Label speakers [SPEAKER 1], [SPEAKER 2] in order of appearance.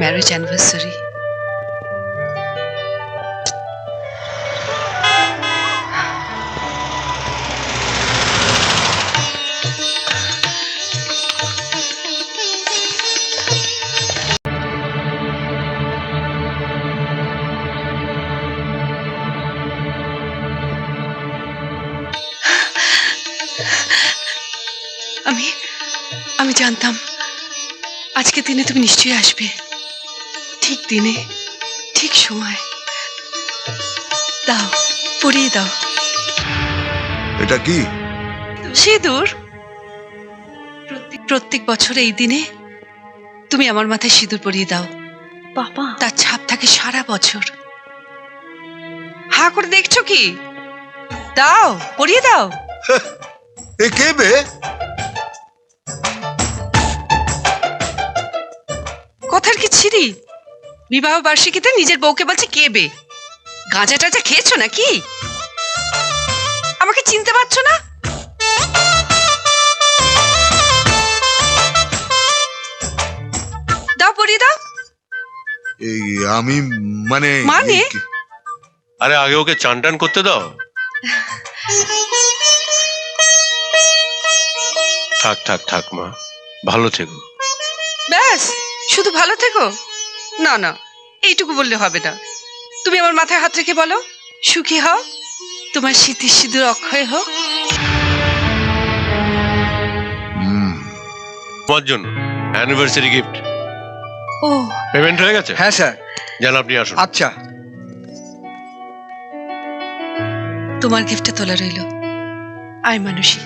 [SPEAKER 1] Marriage anniversary আমি আমি জানতাম আজকে দিনে তুমি নিশ্চয়ই আসবে ঠিক দিনে ঠিক সময়। দাও পরিয়ে দাও।
[SPEAKER 2] এটা কি?
[SPEAKER 1] সিঁদুর। প্রত্যেক- প্রত্যেক বছর এই দিনে তুমি আমার মাথায় সিঁদুর পরিয়ে দাও।
[SPEAKER 3] বাবা।
[SPEAKER 1] তার ছাপ থাকে সারা বছর। হা করে দেখছ কি? দাও পরিয়ে দাও।
[SPEAKER 2] এ কে বে?
[SPEAKER 1] কথার কি ছিরি বিবাহ বার্ষিকীতে নিজের বউকে বলছে কে বে? গাঁজা টাজা খেয়েছো নাকি? আমাকে চিনতে পারছ না? দাও পরিয়ে দাও।
[SPEAKER 2] এই আমি মানে
[SPEAKER 1] মানে?
[SPEAKER 4] আরে আগে ওকে চান টান করতে দাও। থাক থাক থাক মা ভালো থেকো।
[SPEAKER 1] ব্যাস শুধু ভালো থেকো। না না এইটুকু বললে হবে না। তুমি আমার মাথায় হাত রেখে বলো সুখী হও তোমার স্মৃতির সিঁদুর অক্ষয় হোক।
[SPEAKER 2] হুম,
[SPEAKER 4] তোমার জন্য অ্যানিভার্সারি গিফট
[SPEAKER 1] ও।
[SPEAKER 4] পেমেন্ট হয়ে গেছে?
[SPEAKER 5] হ্যাঁ স্যার।
[SPEAKER 4] জান আপনি আসুন।
[SPEAKER 5] আচ্ছা।
[SPEAKER 1] তোমার গিফটটা তোলা রইল। আয় মানুষী